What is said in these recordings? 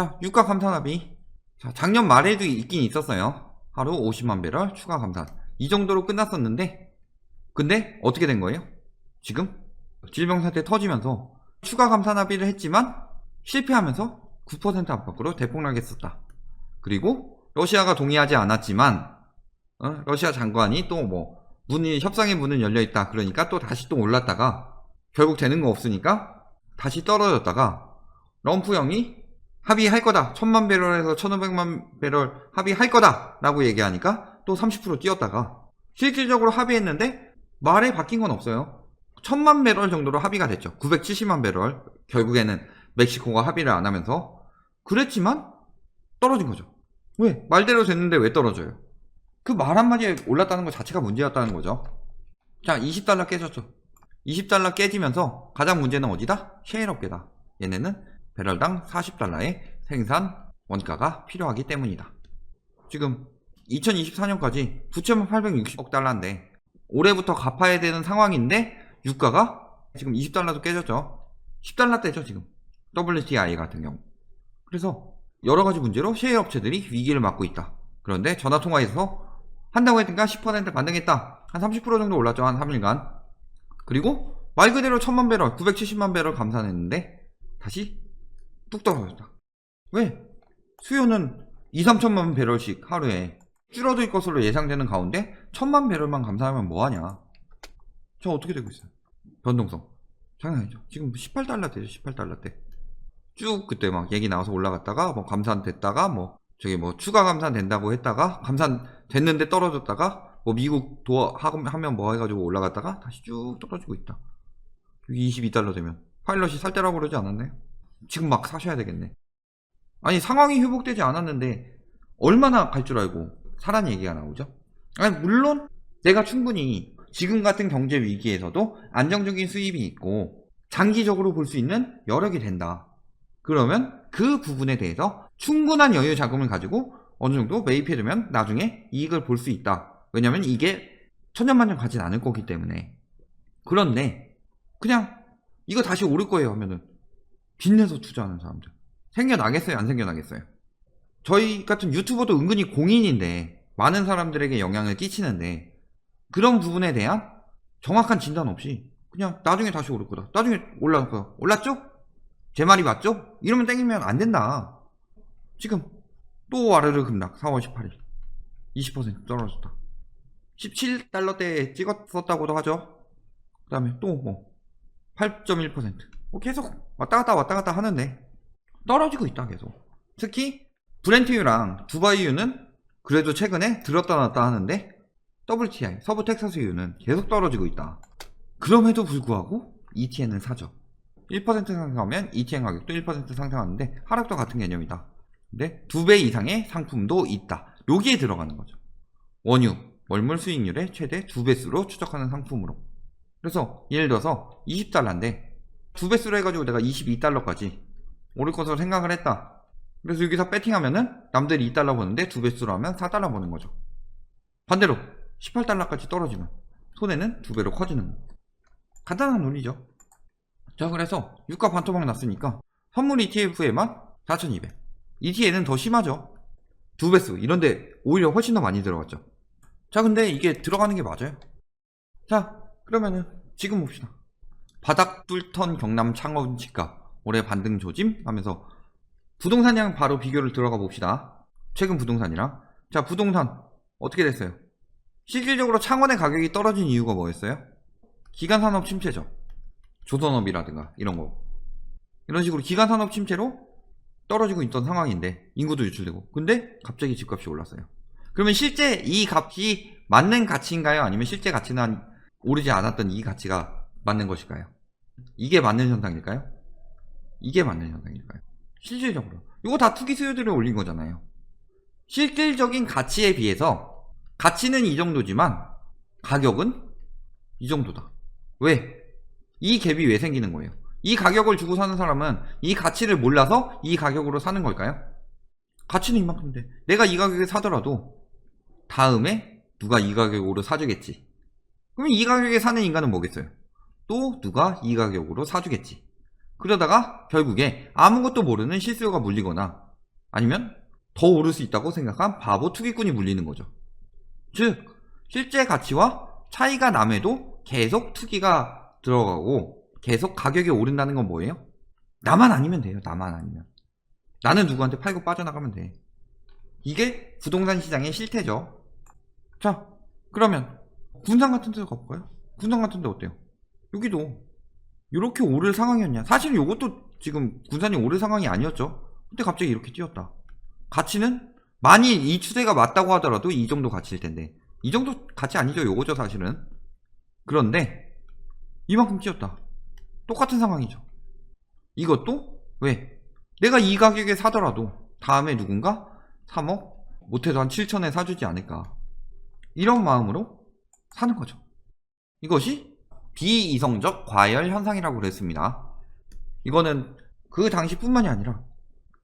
자, 유가 감산합의. 자, 작년 말에도 있긴 있었어요. 하루 50만 배럴 추가 감산. 이 정도로 끝났었는데, 근데 어떻게 된 거예요? 지금 질병 사태 터지면서 추가 감산 합의를 했지만 실패하면서 9% 안팎으로 대폭락했었다. 그리고 러시아가 동의하지 않았지만 어? 러시아 장관이 또 뭐 문이 협상의 문은 열려 있다. 그러니까 또 다시 또 올랐다가 결국 되는 거 없으니까 다시 떨어졌다가 럼프 형이 합의할 거다. 천만 배럴에서 천오백만 배럴 합의할 거다. 라고 얘기하니까 또 30% 뛰었다가 실질적으로 합의했는데 말에 바뀐 건 없어요. 천만 배럴 정도로 합의가 됐죠. 970만 배럴. 결국에는 멕시코가 합의를 안 하면서 그랬지만 떨어진 거죠. 왜? 말대로 됐는데 왜 떨어져요? 그 말 한마디에 올랐다는 것 자체가 문제였다는 거죠. 자, 20달러 깨졌죠. 20달러 깨지면서 가장 문제는 어디다? 셰일업계다. 얘네는 배럴당 40달러의 생산 원가가 필요하기 때문이다. 지금 2024년까지 9,860억 달러인데 올해부터 갚아야 되는 상황인데 유가가 지금 20달러도 깨졌죠. 10달러대죠 지금. WTI 같은 경우. 그래서 여러 가지 문제로 셰일 업체들이 위기를 맞고 있다. 그런데 전화 통화에서 한다고 했으니까 10% 반등했다. 한 30% 정도 올랐죠. 한 3일간. 그리고 말 그대로 1000만 배럴, 970만 배럴 감산했는데 다시 뚝 떨어졌다. 왜? 수요는 2, 3천만 배럴씩 하루에 줄어들 것으로 예상되는 가운데 1000만 배럴만 감산하면 뭐하냐. 저 어떻게 되고 있어요? 변동성. 장난 아니죠. 지금 18달러 되죠. 18달러 대. 쭉 그때 막 얘기 나와서 올라갔다가 뭐 감산됐다가 뭐 저기 뭐 추가 감산 된다고 했다가 감산 됐는데 떨어졌다가 뭐 미국 도와 하면 뭐 해가지고 올라갔다가 다시 쭉 떨어지고 있다. 22달러 되면 파일럿이 살 때라고 그러지 않았나요? 지금 막 사셔야 되겠네. 아니 상황이 회복되지 않았는데 얼마나 갈 줄 알고 사라는 얘기가 나오죠? 아니 물론 내가 충분히 지금 같은 경제 위기에서도 안정적인 수입이 있고 장기적으로 볼 수 있는 여력이 된다. 그러면 그 부분에 대해서 충분한 여유 자금을 가지고 어느 정도 매입해두면 나중에 이익을 볼 수 있다. 왜냐면 이게 천년만년 가진 않을 거기 때문에. 그런데 그냥 이거 다시 오를 거예요 하면은 빚내서 투자하는 사람들 생겨나겠어요? 안 생겨나겠어요? 저희 같은 유튜버도 은근히 공인인데 많은 사람들에게 영향을 끼치는데 그런 부분에 대한 정확한 진단 없이 그냥 나중에 다시 오를 거다. 나중에 올라갈 거야. 올랐죠? 제 말이 맞죠? 이러면 땡기면 안 된다. 지금 또 와르르 급락 4월 18일 20% 떨어졌다. 17달러대 찍었었다고도 하죠. 그 다음에 또 뭐 8.1% 뭐 계속 왔다 갔다 왔다 갔다 하는데 떨어지고 있다 계속. 특히 브렌트유랑 두바이유는 그래도 최근에 들었다 놨다 하는데 WTI 서부 텍사스유는 계속 떨어지고 있다. 그럼에도 불구하고 ETN은 사죠. 1% 상승하면 ETN 가격도 1% 상승하는데 하락도 같은 개념이다. 근데 두 배 이상의 상품도 있다. 여기에 들어가는 거죠. 원유, 월물 수익률의 최대 두 배수로 추적하는 상품으로. 그래서 예를 들어서 20달러인데 두 배수로 해가지고 내가 22달러까지 오를 것으로 생각을 했다. 그래서 여기서 배팅하면은 남들이 2달러 버는데 두 배수로 하면 4달러 버는 거죠. 반대로 18달러까지 떨어지면 손해는 두 배로 커지는 거. 간단한 논리죠. 자 그래서 유가 반토막 났으니까 선물 ETF에만 4,200 ETN은 더 심하죠 두 배수 이런데 오히려 훨씬 더 많이 들어갔죠 자 근데 이게 들어가는 게 맞아요 자 그러면은 지금 봅시다 바닥 뚫던 경남 창원 집값 올해 반등 조짐? 하면서 부동산이랑 바로 비교를 들어가 봅시다. 최근 부동산이랑. 자 부동산 어떻게 됐어요? 실질적으로 창원의 가격이 떨어진 이유가 뭐였어요? 기간 산업 침체죠. 조선업이라든가 이런 거. 이런 식으로 기간 산업 침체로 떨어지고 있던 상황인데 인구도 유출되고. 근데 갑자기 집값이 올랐어요. 그러면 실제 이 값이 맞는 가치인가요? 아니면 실제 가치는 오르지 않았던 이 가치가 맞는 것일까요 이게 맞는 현상일까요 이게 맞는 현상일까요 실질적으로 이거 다 투기 수요들을 올린 거잖아요 실질적인 가치에 비해서 가치는 이 정도지만 가격은 이 정도다 왜? 이 갭이 왜 생기는 거예요? 이 가격을 주고 사는 사람은 이 가치를 몰라서 이 가격으로 사는 걸까요? 가치는 이만큼인데 내가 이 가격에 사더라도 다음에 누가 이 가격으로 사주겠지. 그러면 이 가격에 사는 인간은 뭐겠어요? 또 누가 이 가격으로 사주겠지. 그러다가 결국에 아무것도 모르는 실수요가 물리거나 아니면 더 오를 수 있다고 생각한 바보 투기꾼이 물리는 거죠. 즉, 실제 가치와 차이가 남에도 계속 투기가 들어가고 계속 가격이 오른다는 건 뭐예요? 나만 아니면 돼요. 나만 아니면. 나는 누구한테 팔고 빠져나가면 돼. 이게 부동산 시장의 실태죠. 자, 그러면 군산 같은 데도 가볼까요? 군산 같은 데 어때요? 여기도 이렇게 오를 상황이었냐? 사실 이것도 지금 군산이 오를 상황이 아니었죠. 근데 갑자기 이렇게 뛰었다. 가치는 만일 이 추세가 맞다고 하더라도 이 정도 가치일 텐데 이 정도 가치 아니죠. 요거죠 사실은. 그런데 이만큼 뛰었다. 똑같은 상황이죠. 이것도 왜? 내가 이 가격에 사더라도 다음에 누군가 3억 못해도 한 7천에 사주지 않을까. 이런 마음으로 사는 거죠. 이것이 비이성적 과열 현상이라고 그랬습니다. 이거는 그 당시뿐만이 아니라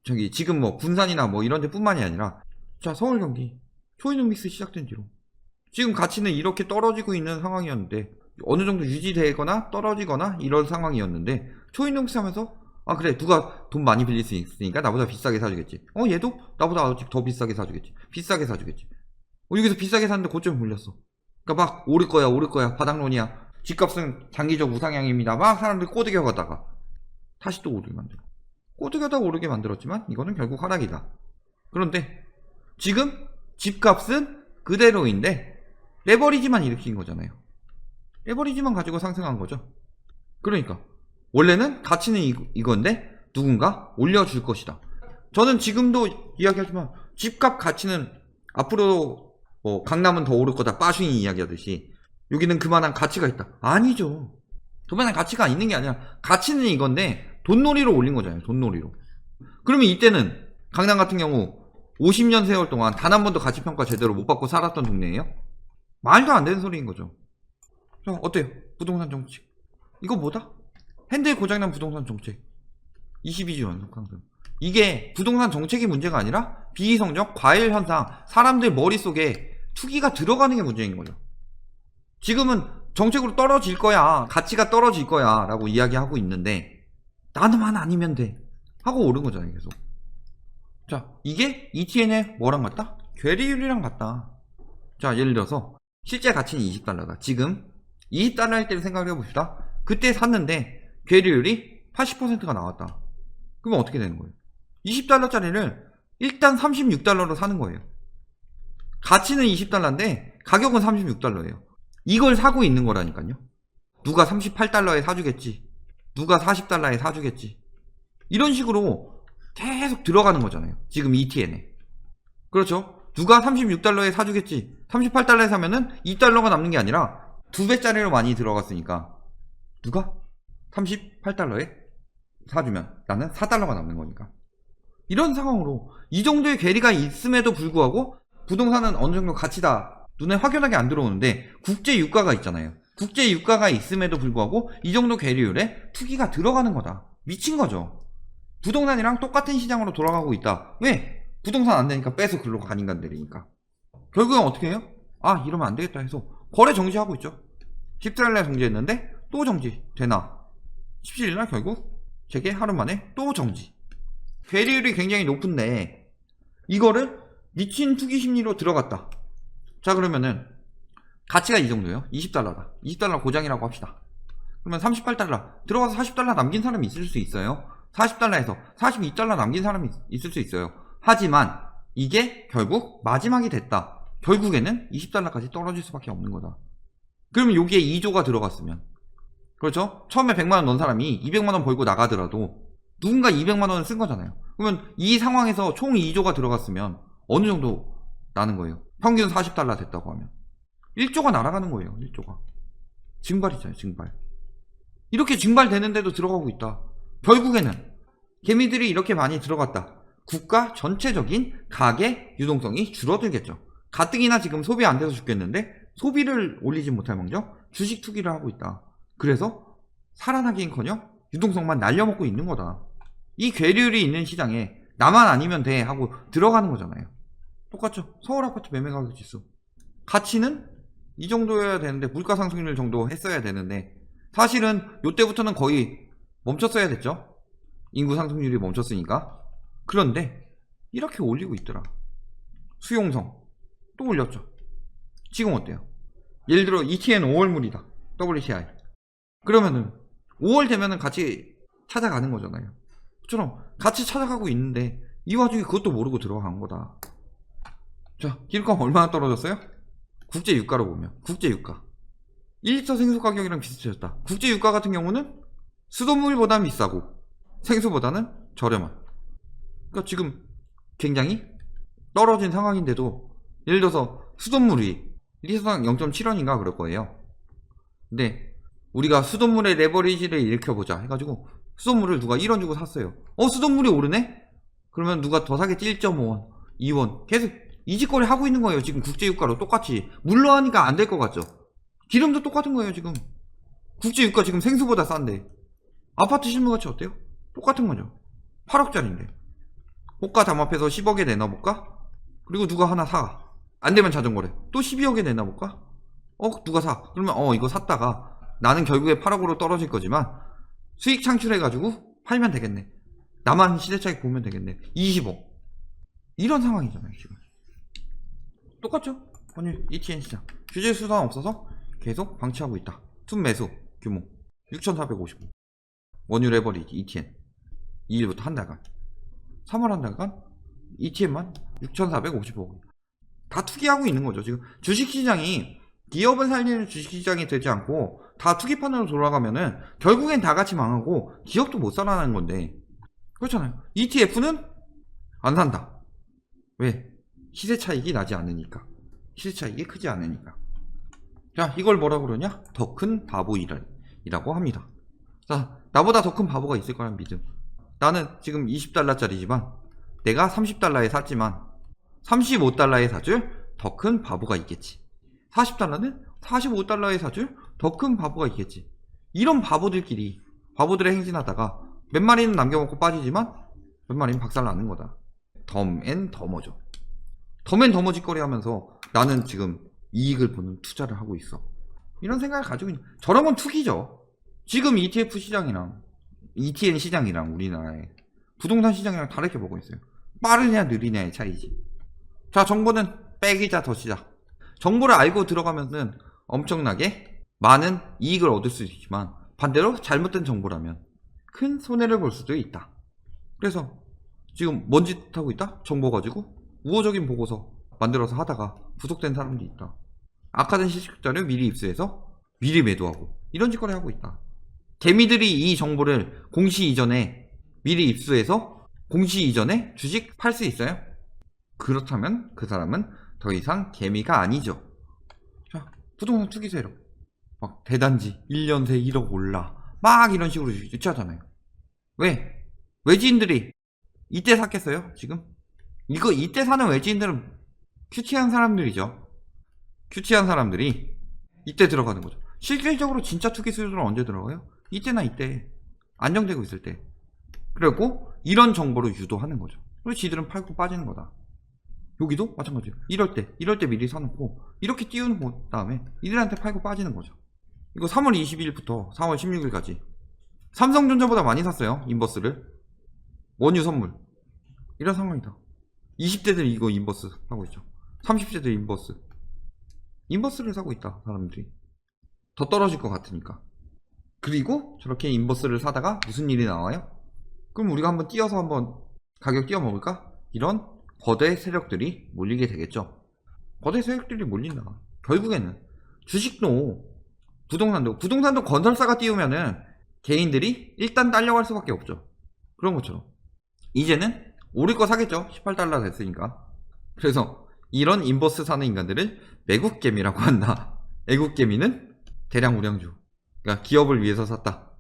저기 지금 뭐 군산이나 뭐 이런 데뿐만이 아니라 자 서울 경기 초이노믹스 시작된 뒤로 지금 가치는 이렇게 떨어지고 있는 상황이었는데 어느 정도 유지되거나 떨어지거나 이런 상황이었는데 초이노믹스 하면서 아 그래 누가 돈 많이 빌릴 수 있으니까 나보다 비싸게 사주겠지. 어 얘도 나보다 아직 더 비싸게 사주겠지. 비싸게 사주겠지. 어, 여기서 비싸게 샀는데 고점이 몰렸어. 그러니까 막 오를 거야 오를 거야. 바닥론이야 집값은 장기적 우상향입니다 막 사람들이 꼬드겨 가다가 다시 또 오르게 만들어 꼬드겨다 오르게 만들었지만 이거는 결국 하락이다. 그런데 지금 집값은 그대로인데 레버리지만 일으킨 거잖아요. 레버리지만 가지고 상승한 거죠. 그러니까 원래는 가치는 이, 이건데 누군가 올려줄 것이다. 저는 지금도 이야기하지만 집값 가치는 앞으로 뭐 강남은 더 오를 거다. 빠쉥이 이야기하듯이 여기는 그만한 가치가 있다. 아니죠. 그만한 가치가 있는 게 아니라 가치는 이건데 돈놀이로 올린 거잖아요. 돈놀이로. 그러면 이때는 강남 같은 경우 50년 세월 동안 단 한 번도 가치 평가 제대로 못 받고 살았던 동네예요. 말도 안 되는 소리인 거죠. 자, 어때요? 부동산 정책. 이거 뭐다? 핸들 고장난 부동산 정책. 22주 연속 상승. 이게 부동산 정책이 문제가 아니라 비이성적 과일 현상, 사람들 머릿속에 투기가 들어가는 게 문제인 거죠. 지금은 정책으로 떨어질 거야. 가치가 떨어질 거야. 라고 이야기하고 있는데 나만 아니면 돼. 하고 오른 거잖아요, 계속. 자, 이게 ETN의 뭐랑 같다? 괴리율이랑 같다. 자, 예를 들어서 실제 가치는 20달러다. 지금 20달러일 때를 생각을 해봅시다. 그때 샀는데 괴리율이 80%가 나왔다. 그러면 어떻게 되는 거예요? 20달러짜리를 일단 36달러로 사는 거예요. 가치는 20달러인데 가격은 36달러예요. 이걸 사고 있는 거라니까요. 누가 38달러에 사주겠지. 누가 40달러에 사주겠지. 이런 식으로 계속 들어가는 거잖아요. 지금 ETN에. 그렇죠? 누가 36달러에 사주겠지. 38달러에 사면은 2달러가 남는 게 아니라 두 배짜리로 많이 들어갔으니까 누가 38달러에 사주면 나는 4달러가 남는 거니까. 이런 상황으로 이 정도의 괴리가 있음에도 불구하고 부동산은 어느 정도 가치다. 눈에 확연하게 안 들어오는데 국제 유가가 있잖아요. 국제 유가가 있음에도 불구하고 이 정도 괴리율에 투기가 들어가는 거다. 미친 거죠. 부동산이랑 똑같은 시장으로 돌아가고 있다. 왜? 부동산 안 되니까 빼서 글로 간 인간들이니까. 결국엔 어떻게 해요? 아, 이러면 안 되겠다 해서 거래 정지하고 있죠. 14일날 정지했는데 또 정지 되나? 17일날 결국 제게 하루 만에 또 정지. 괴리율이 굉장히 높은데 이거를 미친 투기 심리로 들어갔다. 자 그러면은 가치가 이 정도예요. 20달러다. 20달러 고장이라고 합시다. 그러면 38달러 들어가서 40달러 남긴 사람이 있을 수 있어요. 40달러에서 42달러 남긴 사람이 있을 수 있어요. 하지만 이게 결국 마지막이 됐다. 결국에는 20달러까지 떨어질 수밖에 없는 거다. 그러면 여기에 2조가 들어갔으면 그렇죠? 처음에 100만원 넣은 사람이 200만원 벌고 나가더라도 누군가 200만원을 쓴 거잖아요. 그러면 이 상황에서 총 2조가 들어갔으면 어느 정도 나는 거예요? 평균 40달러 됐다고 하면. 1조가 날아가는 거예요, 1조가. 증발이잖아요, 증발. 이렇게 증발되는데도 들어가고 있다. 결국에는 개미들이 이렇게 많이 들어갔다. 국가 전체적인 가계 유동성이 줄어들겠죠. 가뜩이나 지금 소비 안 돼서 죽겠는데 소비를 올리지 못할 망정 주식 투기를 하고 있다. 그래서 살아나기엔커녕 유동성만 날려먹고 있는 거다. 이 괴리율이 있는 시장에 나만 아니면 돼 하고 들어가는 거잖아요. 똑같죠. 서울 아파트 매매 가격 지수. 가치는 이 정도여야 되는데 물가 상승률 정도 했어야 되는데 사실은 요때부터는 거의 멈췄어야 됐죠. 인구 상승률이 멈췄으니까. 그런데 이렇게 올리고 있더라. 수용성 또 올렸죠. 지금 어때요? 예를 들어 ETN 5월물이다. WTI. 그러면은 5월 되면은 같이 찾아가는 거잖아요. 그처럼 같이 찾아가고 있는데 이 와중에 그것도 모르고 들어간 거다. 자, 기름값 얼마나 떨어졌어요? 국제 유가로 보면 국제 유가 1리터 생수 가격이랑 비슷해졌다. 국제 유가 같은 경우는 수돗물보다는 비싸고 생수보다는 저렴한. 그러니까 지금 굉장히 떨어진 상황인데도 예를 들어서 수돗물이 리터당 0.7원인가 그럴 거예요. 근데 우리가 수돗물의 레버리지를 일으켜보자 해가지고 수돗물을 누가 1원 주고 샀어요. 어 수돗물이 오르네? 그러면 누가 더 사겠지 1.5원, 2원 계속 이직거리 하고 있는 거예요. 지금 국제유가로 똑같이 물로 하니까 안 될 것 같죠? 기름도 똑같은 거예요 지금. 국제유가 지금 생수보다 싼데 아파트 실무가치 어때요? 똑같은 거죠. 8억짜리인데 호가 담합해서 10억에 내놔볼까? 그리고 누가 하나 사. 안 되면 자전거래. 또 12억에 내놔볼까? 어, 누가 사. 그러면 어, 이거 샀다가 나는 결국에 8억으로 떨어질 거지만 수익 창출해가지고 팔면 되겠네. 나만 시대차익 보면 되겠네. 20억. 이런 상황이잖아요, 지금. 똑같죠? 아니, ETN 시장. 규제 수단 없어서 계속 방치하고 있다. 순 매수 규모 6,455. 원유 레버리지 ETN. 2일부터 한 달간. 3월 한 달간 ETN만 6,455억. 다 투기하고 있는 거죠. 지금 주식시장이 기업을 살리는 주식시장이 되지 않고 다 투기판으로 돌아가면은 결국엔 다 같이 망하고 기업도 못 살아나는 건데 그렇잖아요. ETF는 안 산다. 왜? 시세 차익이 나지 않으니까. 시세 차익이 크지 않으니까. 자, 이걸 뭐라 그러냐? 더 큰 바보 이라고 합니다. 자, 나보다 더 큰 바보가 있을 거란 믿음. 나는 지금 20달러짜리지만 내가 30달러에 샀지만 35달러에 사줄 더 큰 바보가 있겠지. 40달러는 45달러에 사줄 더 큰 바보가 있겠지. 이런 바보들끼리 바보들의 행진하다가 몇 마리는 남겨먹고 빠지지만 몇 마리는 박살나는 거다. 덤앤 더머죠. 덤앤 더머 짓거리 하면서 나는 지금 이익을 보는 투자를 하고 있어. 이런 생각을 가지고 있는, 저런 건 투기죠. 지금 ETF 시장이랑 ETN 시장이랑 우리나라의 부동산 시장이랑 다르게 보고 있어요. 빠르냐 느리냐의 차이지. 자, 정보는 빼기자 더시자. 정보를 알고 들어가면은 엄청나게 많은 이익을 얻을 수 있지만 반대로 잘못된 정보라면 큰 손해를 볼 수도 있다. 그래서 지금 뭔 짓 하고 있다? 정보 가지고 우호적인 보고서 만들어서 하다가 구속된 사람도 있다. 악화된 실식자를 미리 입수해서 미리 매도하고 이런 짓거리 하고 있다. 개미들이 이 정보를 공시 이전에 미리 입수해서 공시 이전에 주식 팔 수 있어요? 그렇다면 그 사람은 더 이상 개미가 아니죠. 자, 부동산 투기 세력. 막 대단지 1년 새 1억 올라. 막 이런 식으로 유치하잖아요. 왜? 외지인들이 이때 샀겠어요? 지금? 이거 이때 사는 외지인들은 큐티한 사람들이죠. 큐티한 사람들이 이때 들어가는 거죠. 실질적으로 진짜 투기 수요들은 언제 들어가요? 이때나 이때. 안정되고 있을 때. 그리고 이런 정보를 유도하는 거죠. 그리고 지들은 팔고 빠지는 거다. 여기도 마찬가지예요. 이럴 때, 이럴 때 미리 사놓고 이렇게 띄우는 거 다음에 이들한테 팔고 빠지는 거죠. 이거 3월 22일부터 4월 16일까지 삼성전자보다 많이 샀어요. 인버스를. 원유 선물. 이런 상황이다. 20대들 이거 인버스 하고 있죠. 30대들 인버스. 인버스를 사고 있다. 사람들이. 더 떨어질 것 같으니까. 그리고 저렇게 인버스를 사다가 무슨 일이 나와요? 그럼 우리가 한번 띄어서 한번 가격 띄어 먹을까? 이런 거대 세력들이 몰리게 되겠죠. 거대 세력들이 몰린다. 결국에는 주식도 부동산도 부동산도 건설사가 띄우면은 개인들이 일단 딸려갈 수밖에 없죠. 그런 것처럼 이제는 오를 거 사겠죠. 18달러 됐으니까. 그래서 이런 인버스 사는 인간들을 매국개미라고 한다. 애국개미는 대량 우량주. 그러니까 기업을 위해서 샀다.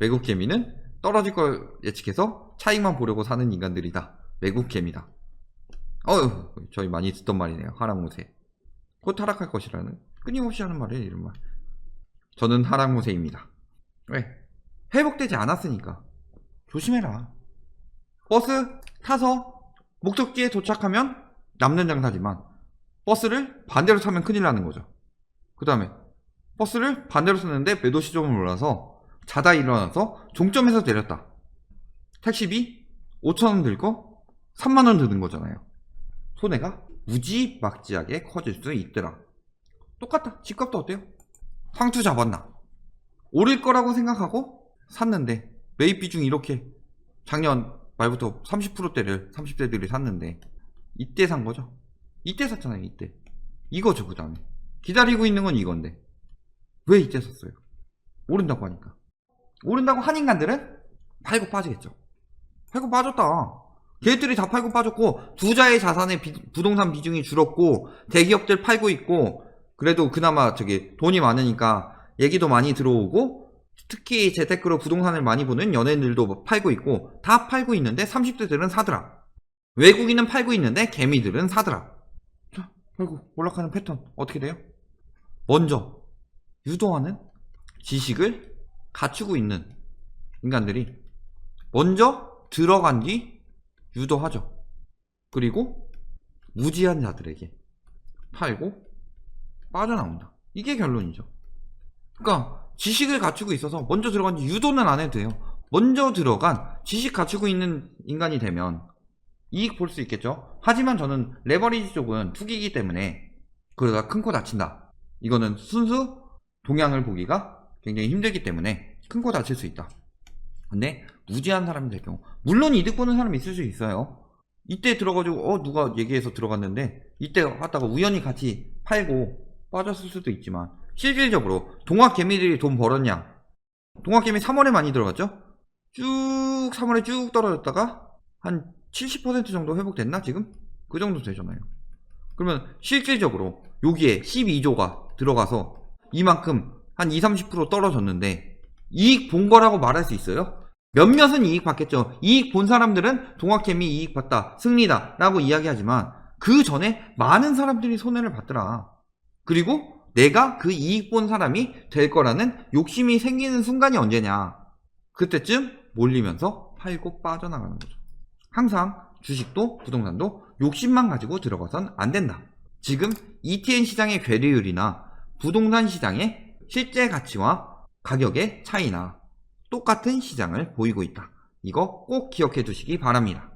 외국개미는 떨어질 걸 예측해서 차익만 보려고 사는 인간들이다. 외국개미다. 어휴, 저희 많이 듣던 말이네요. 하락무세. 곧 하락할 것이라는 끊임없이 하는 말이에요, 이런 말. 저는 하락무세입니다. 왜? 회복되지 않았으니까. 조심해라. 버스 타서 목적지에 도착하면 남는 장사지만 버스를 반대로 타면 큰일 나는 거죠. 그 다음에 버스를 반대로 탔는데 매도 시점을 몰라서 자다 일어나서 종점에서 내렸다. 택시비 5천원 들고 3만원 드는 거잖아요. 손해가 무지막지하게 커질 수 있더라. 똑같다. 집값도 어때요? 상투 잡았나? 오를 거라고 생각하고 샀는데 매입 비중이 이렇게 작년 말부터 30%대를 30대들이 샀는데 이때 산 거죠. 이때 샀잖아요. 이때. 이거죠. 그 다음에. 기다리고 있는 건 이건데 왜 이때 샀어요? 오른다고 하니까. 오른다고 한 인간들은 팔고 빠지겠죠. 팔고 빠졌다. 걔들이 다 팔고 빠졌고 투자의 자산의 비- 부동산 비중이 줄었고 대기업들 팔고 있고 그래도 그나마 저기 돈이 많으니까 얘기도 많이 들어오고 특히 재테크로 부동산을 많이 보는 연예인들도 팔고 있고 다 팔고 있는데 30대들은 사더라. 외국인은 팔고 있는데 개미들은 사더라. 자, 결국 올라가는 패턴 어떻게 돼요? 먼저 유도하는 지식을 갖추고 있는 인간들이 먼저 들어간 뒤 유도하죠. 그리고 무지한 자들에게 팔고 빠져나온다. 이게 결론이죠. 그러니까 지식을 갖추고 있어서 먼저 들어간 뒤 유도는 안 해도 돼요. 먼저 들어간 지식 갖추고 있는 인간이 되면 이익 볼 수 있겠죠. 하지만 저는 레버리지 쪽은 투기이기 때문에 그러다 큰 코 다친다. 이거는 순수 동향을 보기가 굉장히 힘들기 때문에 큰 코 다칠 수 있다. 근데 무지한 사람이 될 경우 물론 이득 보는 사람이 있을 수 있어요. 이때 들어가지고 어 누가 얘기해서 들어갔는데 이때 하다가 우연히 같이 팔고 빠졌을 수도 있지만 실질적으로 동학개미들이 돈 벌었냐? 동학개미 3월에 많이 들어갔죠? 쭉 3월에 쭉 떨어졌다가 한 70% 정도 회복됐나 지금? 그 정도 되잖아요. 그러면 실질적으로 여기에 12조가 들어가서 이만큼 한 2, 30% 떨어졌는데 이익 본 거라고 말할 수 있어요? 몇몇은 이익 받겠죠. 이익 본 사람들은 동학개미 이익 봤다, 승리다 라고 이야기하지만 그 전에 많은 사람들이 손해를 봤더라. 그리고 내가 그 이익 본 사람이 될 거라는 욕심이 생기는 순간이 언제냐. 그때쯤 몰리면서 팔고 빠져나가는 거죠. 항상 주식도 부동산도 욕심만 가지고 들어가선 안 된다. 지금 ETN 시장의 괴리율이나 부동산 시장의 실제 가치와 가격의 차이나 똑같은 시장을 보이고 있다. 이거 꼭 기억해 두시기 바랍니다.